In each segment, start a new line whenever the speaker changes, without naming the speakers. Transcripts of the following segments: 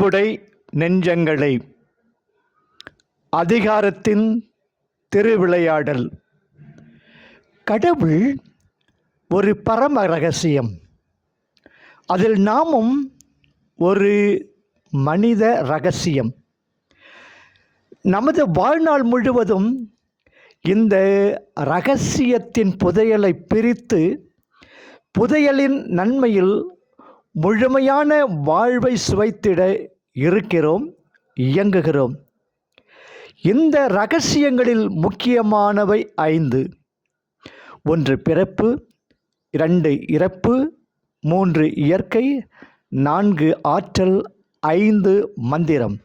அன்புடை நெஞ்சங்களை. அதிகாரத்தின் திருவிளையாடல். கடவுள் ஒரு பரம ரகசியம். அதில் நாமும் ஒரு மனித ரகசியம். நமது வாழ்நாள் முழுவதும் இந்த ரகசியத்தின் புதையலை பிரித்து புதையலின் நன்மையில் முழுமையான வாழ்வை சுவைத்திட இருக்கிறோம் இயங்குகிறோம். இந்த ரகசியங்களில் முக்கியமானவை ஐந்து. ஒன்று பிறப்பு இரண்டு இறப்பு மூன்று இயற்கை நான்கு ஆற்றல் ஐந்து மந்திரம்.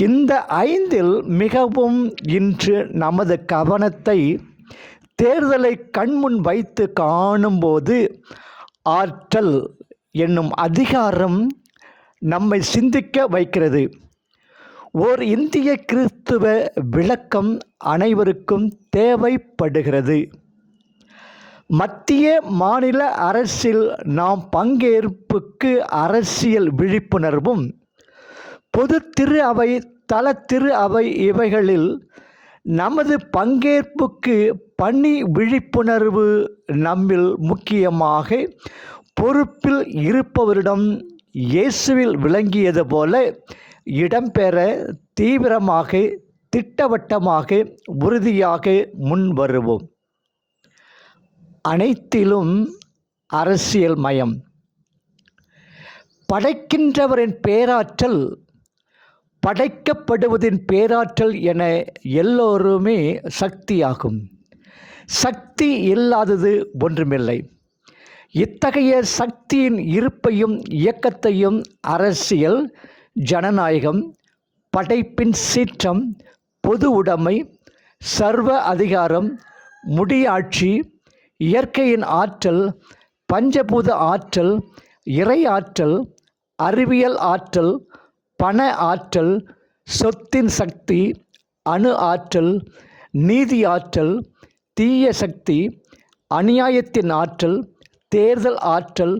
இந்த ஐந்தில் மிகவும் இன்று நமது கவனத்தை தேர்தலை கண்முன் வைத்து காணும்போது ஆற்றல் என்னும் அதிகாரம் நம்மை சிந்திக்க வைக்கிறது. ஓர் இந்திய கிறிஸ்துவ விளக்கம் அனைவருக்கும் தேவைப்படுகிறது. மத்திய மாநில அரசில் நாம் பங்கேற்புக்கு அரசியல் விழிப்புணர்வும் பொது திரு அவை தல திரு அவை இவைகளில் நமது பங்கேற்புக்கு பணி விழிப்புணர்வு நம்மில் முக்கியமாக பொறுப்பில் இருப்பவரிடம் இயேசுவில் விளங்கியது போல இடம்பெற தீவிரமாக திட்டவட்டமாக உறுதியாக முன் வருவோம். அனைத்திலும் அரசியல் மயம். படைக்கின்றவரின் பேராற்றல் படைக்கப்படுவதின் பேராற்றல் என எல்லோருமே சக்தியாகும். சக்தி இல்லாதது ஒன்றுமில்லை. இத்தகைய சக்தியின் இருப்பையும் இயக்கத்தையும் அரசியல் ஜனநாயகம் படைப்பின் சீற்றம் பொது உடைமை சர்வ அதிகாரம் முடியாட்சி இயற்கையின் ஆற்றல் பஞ்சபூத ஆற்றல் இறை ஆற்றல் அறிவியல் ஆற்றல் பண ஆற்றல் சொத்தின் சக்தி அணு ஆற்றல் நீதி ஆற்றல் தீய சக்தி அநியாயத்தின் ஆற்றல் தேர்தல் ஆற்றல்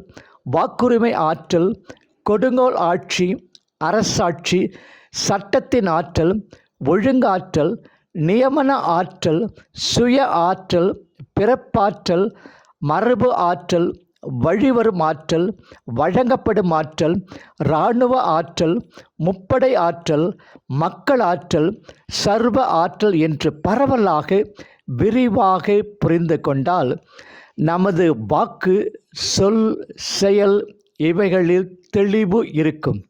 வாக்குரிமை ஆற்றல் கொடுங்கோல் ஆட்சி அரசாட்சி சட்டத்தின் ஆற்றல் ஒழுங்காற்றல் நியமன ஆற்றல் சுய ஆற்றல் பிறப்பாற்றல் மரபு ஆற்றல் வழிவரும் ஆற்றல் வழங்கப்படும் ஆற்றல் இராணுவ ஆற்றல் முப்படை ஆற்றல் மக்கள் ஆற்றல் சர்வ ஆற்றல் என்று பரவலாக விரிவாக புரிந்து கொண்டால் நமது வாக்கு சொல் செயல் இவைகளில் தெளிவு இருக்கும்.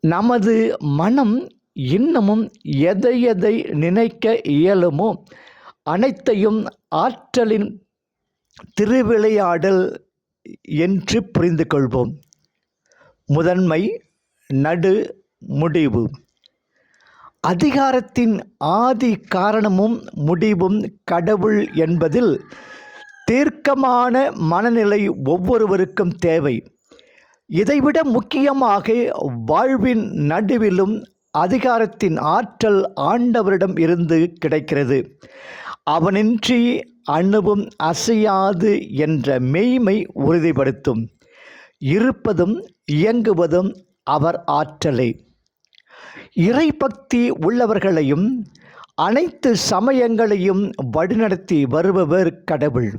நமது மனம் இன்னமும் எதை எதை நினைக்க இயலுமோ அனைத்தையும் ஆற்றலின் திருவிளையாடல் என்று புரிந்து கொள்வோம் முதன்மை நடு முடிவு. அதிகாரத்தின் ஆதி காரணமும் முடிவும் கடவுள் என்பதில் தீர்க்கமான மனநிலை ஒவ்வொருவருக்கும் தேவை. இதைவிட முக்கியமாக வாழ்வின் நடுவிலும் அதிகாரத்தின் ஆற்றல் ஆண்டவரிடம் இருந்து கிடைக்கிறது. அவனின்றி அணுவும் அசையாது என்ற மெய்மை உறுதிப்படுத்தும். இருப்பதும் இயங்குவதும் அவர் ஆற்றலே. இறைபக்தி உள்ளவர்களையும் அனைத்து சமயங்களையும் வழிநடத்தி வருபவர் கடவுள்.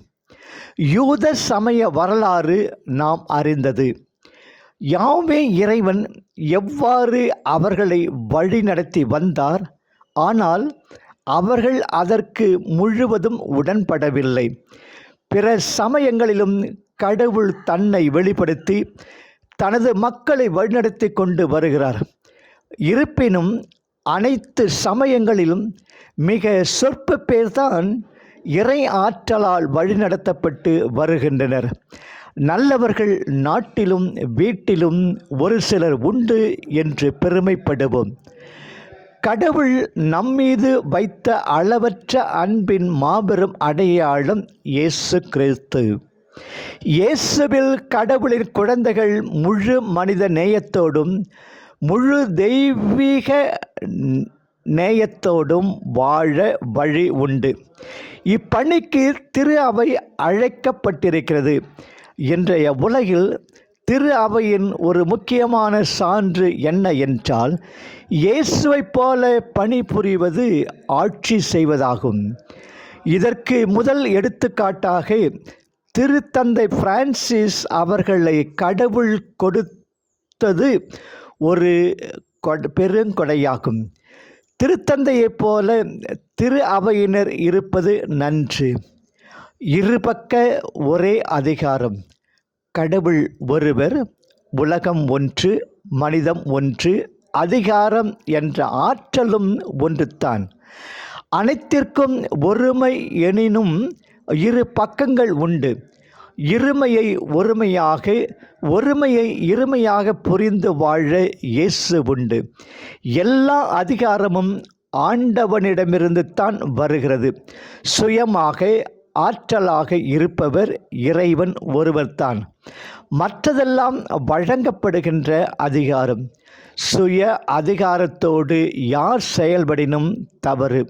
யூத சமய வரலாறு நாம் அறிந்தது. யாவே இறைவன் எவ்வாறு அவர்களை வழிநடத்தி வந்தார்? ஆனால் அவர்கள் அதற்கு முழுவதும் உடன்படவில்லை. பிற சமயங்களிலும் கடவுள் தன்னை வெளிப்படுத்தி தனது மக்களை வழிநடத்தி கொண்டு வருகிறார். இருப்பினும் அனைத்து சமயங்களிலும் மிக சொற்ப பேர்தான் இறை ஆற்றலால் வழிநடத்தப்பட்டு வருகின்றனர். நல்லவர்கள் நாட்டிலும் வீட்டிலும் ஒரு சிலர் உண்டு என்று பெருமைப்படுவோம். கடவுள் நம்மீது வைத்த அளவற்ற அன்பின் மாபெரும் அடையாளம் இயேசு கிறிஸ்து. இயேசுவில் கடவுளின் குழந்தைகள் முழு மனித நேயத்தோடும் முழு தெய்வீக நேயத்தோடும் வாழ வழி உண்டு. இப்பணிக்கு திரு அவை அழைக்கப்பட்டிருக்கிறது. இன்றைய உலகில் திரு அவையின் ஒரு முக்கியமான சான்று என்ன என்றால் இயேசுவைப் போல பணிபுரிவது ஆட்சி செய்வதாகும். இதற்கு முதல் எடுத்துக்காட்டாக திருத்தந்தை பிரான்சிஸ் அவர்களை கடவுள் கொடுத்தது ஒரு பெருங்கொடையாகும். திருத்தந்தையைப் போல திரு அவையினர் இருப்பது நன்று. இருபக்க ஒரே அதிகாரம். கடவுள் ஒருவர் உலகம் ஒன்று மனிதம் ஒன்று அதிகாரம் என்ற ஆற்றலும் ஒன்றுதான் அனைத்திற்கும் ஒருமை எனினும் இரு பக்கங்கள் உண்டு. இருமையை ஒருமையாக ஒருமையை இருமையாக புரிந்து வாழ இயேசு உண்டு. எல்லா அதிகாரமும் ஆண்டவனிடமிருந்து தான் வருகிறது. சுயமாக ஆற்றலாக இருப்பவர் இறைவன் ஒருவர்தான். மற்றதெல்லாம் வழங்கப்படுகின்ற அதிகாரம். சுய அதிகாரத்தோடு யார் செயல்படினும் தவறு.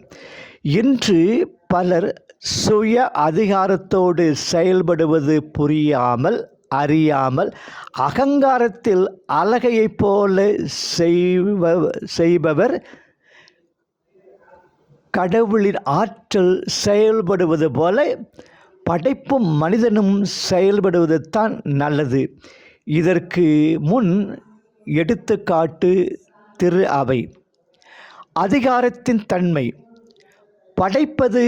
இன்று பலர் சுய அதிகாரத்தோடு செயல்படுவது புரியாமல் அறியாமல் அகங்காரத்தில் அழகையைப் போல செய்வ செய்பவர் கடவுளின் ஆற்றல் செயல்படுவது போல படைப்பும் மனிதனும் செயல்படுவது தான் நல்லது. இதற்கு முன் எடுத்துக்காட்டு திரு அவை. அதிகாரத்தின் தன்மை. படைப்பது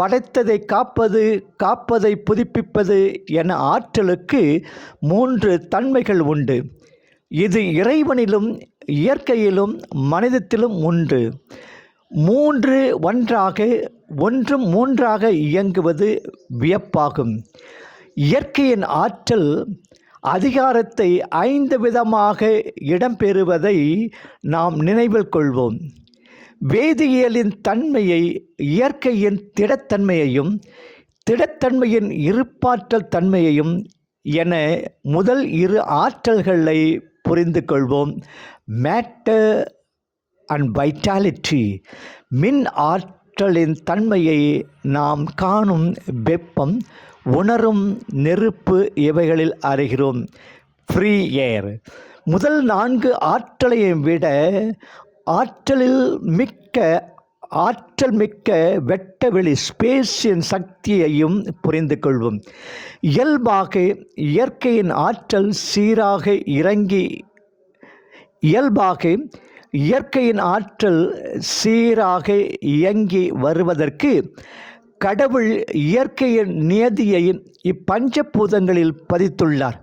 படைத்ததை காப்பது காப்பதை புதுப்பிப்பது என ஆற்றலுக்கு மூன்று தன்மைகள் உண்டு. இது இறைவனிலும் இயற்கையிலும் மனிதத்திலும் உண்டு. மூன்று ஒன்றாக ஒன்றும் மூன்றாக இயங்குவது வியப்பாகும். இயற்கையின் ஆற்றல் அதிகாரத்தை ஐந்து விதமாக இடம்பெறுவதை நாம் நினைவில் கொள்வோம். வேதியியலின் தன்மையை இயற்கையின் திடத்தன்மையையும் திடத்தன்மையின் இருப்பாற்றல் தன்மையையும் என முதல் இரு ஆற்றல்களை புரிந்து கொள்வோம். மேட்டர் அண்ட் வைட்டாலிட்டி மின் ஆற்றலின் தன்மையை நாம் காணும் வெப்பம் உணரும் நெருப்பு இவைகளில் அறிகிறோம். ஃப்ரீ ஏர் முதல் நான்கு ஆற்றலையும் விட ஆற்றலில் மிக்க ஆற்றல் மிக்க வெட்டவெளி ஸ்பேஸின் சக்தியையும் புரிந்து கொள்வோம் இயல்பாக இயற்கையின் ஆற்றல் சீராக இறங்கி இயல்பாக இயற்கையின் ஆற்றல் சீராக இயங்கி வருவதற்கு கடவுள் இயற்கையின் நியதியை இப்பஞ்சபூதங்களில் பதித்துள்ளார்.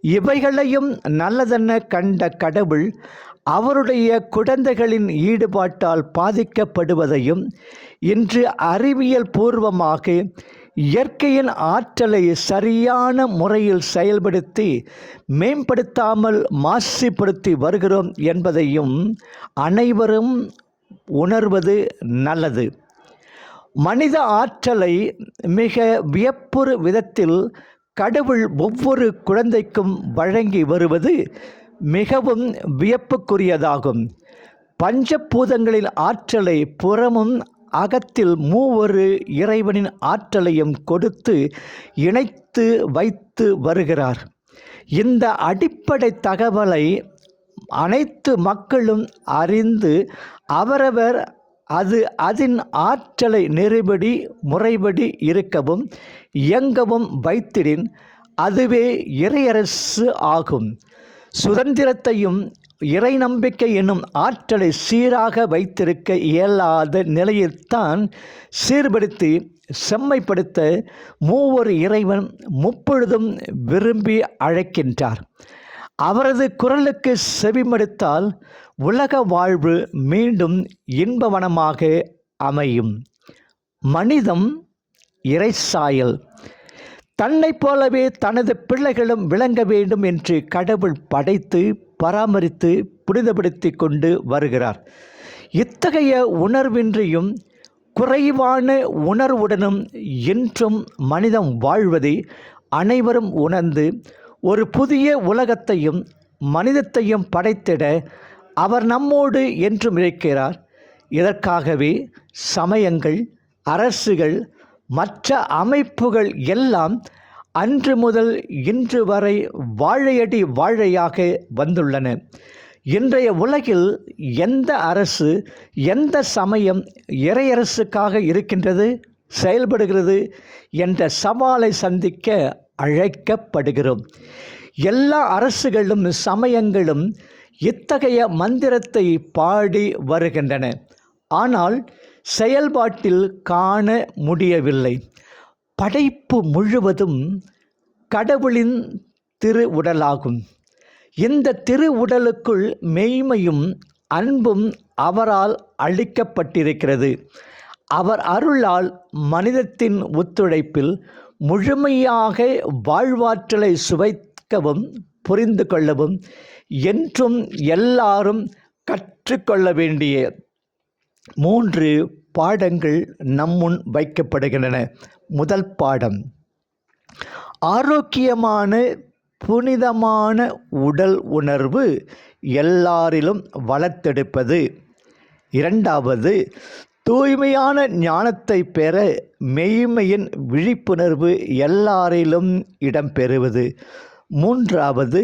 இவைகளையும் நல்லதென கண்ட கடவுள் அவருடைய குழந்தைகளின் ஈடுபாட்டால் பாதிக்கப்படுவதையும் இன்று அறிவியல் பூர்வமாக இயற்கையின் ஆற்றலை சரியான முறையில் செயல்படுத்தி மேம்படுத்தாமல் மாசுபடுத்தி வருகிறோம் என்பதையும் அனைவரும் உணர்வது நல்லது. மனித ஆற்றலை மிக வியப்புறு விதத்தில் கடவுள் ஒவ்வொரு குழந்தைக்கும் வழங்கி வருவது மிகவும் வியப்புக்குரியதாகும். பஞ்சபூதங்களின் ஆற்றலை புறமும் அகத்தில் மூவொரு இறைவனின் ஆற்றலையும் கொடுத்து இணைத்து வைத்து வருகிறார். இந்த அடிப்படை தகவலை அனைத்து மக்களும் அறிந்து அவரவர் அது அதன் ஆற்றலை நெறிபடி முறைப்படி இருக்கவும் இயங்கவும் வைத்திடின். அதுவே இறையரசு ஆகும். சுதந்திரத்தையும் இறை நம்பிக்கை என்னும் ஆற்றலை சீராக வைத்திருக்க இயலாத நிலையில்தான் சீர்படுத்தி செம்மைப்படுத்த மூவர் இறைவன் முப்பொழுதும் விரும்பி அழைக்கின்றார். அவரது குரலுக்கு செவிமடுத்தால் உலக வாழ்வு மீண்டும் இன்பவனமாக அமையும். மனிதம் இறைசாயல் தன்னைப் போலவே தனது பிள்ளைகளும் விளங்க வேண்டும் என்று கடவுள் படைத்து பராமரித்து புனிதப்படுத்தி கொண்டு வருகிறார். இத்தகைய உணர்வின்றியும் குறைவான உணர்வுடனும் என்றும் மனிதம் வாழ்வதை அனைவரும் உணர்ந்து ஒரு புதிய உலகத்தையும் மனிதத்தையும் படைத்திட அவர் நம்மோடு என்றும் இருக்கிறார். இதற்காகவே சமயங்கள் அரசுகள் மற்ற அமைப்புகள் எல்லாம் அன்று முதல் இன்று வரை வாழையடி வாழையாக வந்துள்ளன. இன்றைய உலகில் எந்த அரசு எந்த சமயம் இறையரசுக்காக இருக்கின்றது செயல்படுகிறது என்ற சவாலை சந்திக்க அழைக்கப்படுகிறோம். எல்லா அரசுகளும் சமயங்களும் இத்தகைய மந்திரத்தை பாடி வருகின்றன. ஆனால் செயல்பாட்டில் காண முடியவில்லை. படைப்பு முழுவதும் கடவுளின் திரு உடலாகும் இந்த திரு உடலுக்குள் மெய்மையும் அன்பும் அவரால் அளிக்கப்பட்டிருக்கிறது. அவர் அருளால் மனிதத்தின் ஒத்துழைப்பில் முழுமையாக வாழ்வாற்றலை சுவைக்கவும் புரிந்து கொள்ளவும் என்றும் எல்லாரும் கற்றுக்கொள்ள வேண்டிய மூன்று பாடங்கள் நம்முன் வைக்கப்படுகின்றன. முதல் பாடம். ஆரோக்கியமான புனிதமான உடல் உணர்வு எல்லாரிலும் வளர்த்தெடுப்பது. இரண்டாவது தூய்மையான ஞானத்தை பெற மெய்மையின் விழிப்புணர்வு எல்லாரிலும் இடம்பெறுவது. மூன்றாவது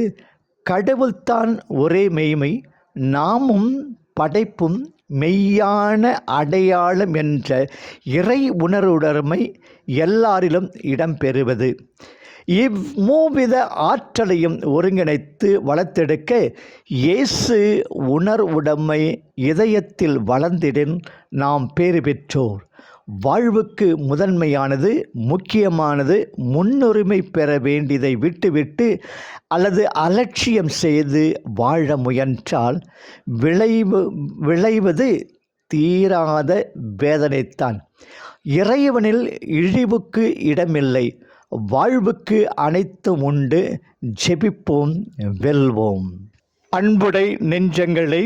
கடவுள்தான் ஒரே மெய்மை நாமும் படைப்பும் மெய்யான அடையாளம் என்ற இறை உணர்வுடமை எல்லாரிலும் இடம்பெறுவது. இம்மூவித ஆற்றலையும் ஒருங்கிணைத்து வளர்த்தெடுக்க இயேசு உணர்வுடைமை இதயத்தில் வளர்ந்திடன் நாம் பேறு பெற்றோர். வாழ்வுக்கு முதன்மையானது முக்கியமானது முன்னுரிமை பெற வேண்டியதை விட்டுவிட்டு அல்லது அலட்சியம் செய்து வாழ முயன்றால் விளைவு விளைவது தீராத வேதனைத்தான். இறைவனில் இழிவுக்கு இடமில்லை. வாழ்வுக்கு அனைத்தும் உண்டு. ஜெபிப்போம் வெல்வோம். அன்புடை நெஞ்சங்களை